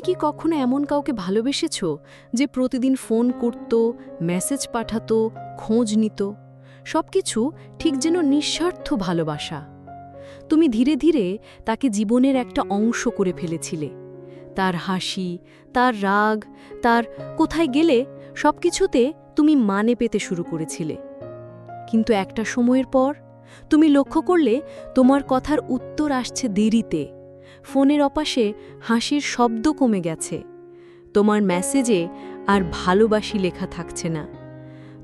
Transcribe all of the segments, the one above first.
তুমি কি কখনো এমন কাউকে ভালোবেসেছ যে প্রতিদিন ফোন করত, মেসেজ পাঠাতো, খোঁজ নিত? সবকিছু ঠিক যেন নিঃস্বার্থ ভালোবাসা। তুমি ধীরে ধীরে তাকে জীবনের একটা অংশ করে ফেলেছিলে। তার হাসি, তার রাগ, তার কোথায় গেলে সবকিছুতে তুমি মানে পেতে শুরু করেছিলে। কিন্তু একটা সময়ের পর তুমি লক্ষ্য করলে তোমার কথার উত্তর আসছে দেরিতে। ফোনের অপাশে হাসির শব্দ কমে গেছে। তোমার মেসেজে আর ভালোবাসি লেখা থাকছে না।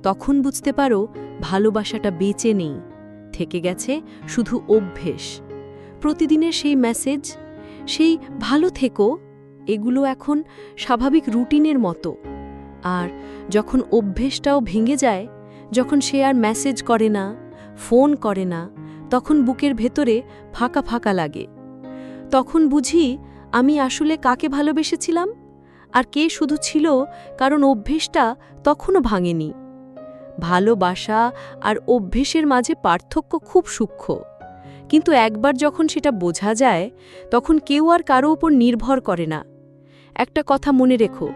তখন বুঝতে পারো ভালোবাসাটা বেঁচে নেই। থেকে গেছে শুধু অভ্যেস। প্রতিদিনের সেই মেসেজ, সেই ভালো থেকো এগুলো এখন স্বাভাবিক রুটিনের মতো। আর যখন অভ্যেসটাও ভেঙে যায়, যখন সে আর মেসেজ করে না, ফোন করে না, তখন বুকের ভেতরে ফাঁকা ফাঁকা লাগে। তখন বুঝি আমি আসলে কাকে ভালোবেসেছিলাম? আর কে শুধু ছিল কারণ অভ্যেসটা তখনও ভাঙেনি। ভালোবাসা আর অভ্যেসের মাঝে পার্থক্য খুব সূক্ষ্ম। কিন্তু একবার যখন সেটা বোঝা যায়, তখন কেউ আর কারও উপর নির্ভর করে না। একটা কথা মনে রেখো,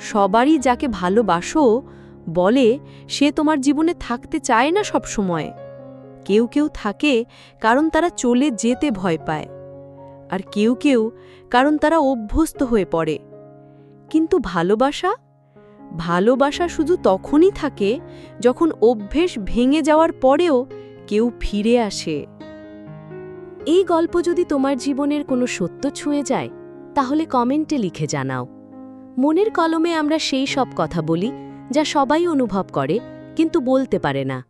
সবারই যাকে ভালোবাসো, বলে সে তোমার জীবনে থাকতে চায় না সব সময় কেউ কেউ থাকে কারণ তারা চলে যেতে ভয় পায়। আর কেউ কেউ, কারণ তারা অভ্যস্ত হয়ে পড়ে। কিন্তু ভালোবাসা? ভালোবাসা শুধু তখনই থাকে যখন অভ্যেস ভেঙে যাওয়ার পরেও কেউ ফিরে আসে। এই গল্প যদি তোমার জীবনের কোনো সত্য ছুঁয়ে যায়, তাহলে কমেন্টে লিখে জানাও। মনের কলমে আমরা সেই সব কথা বলি যা সবাই অনুভব করে, কিন্তু বলতে পারে না।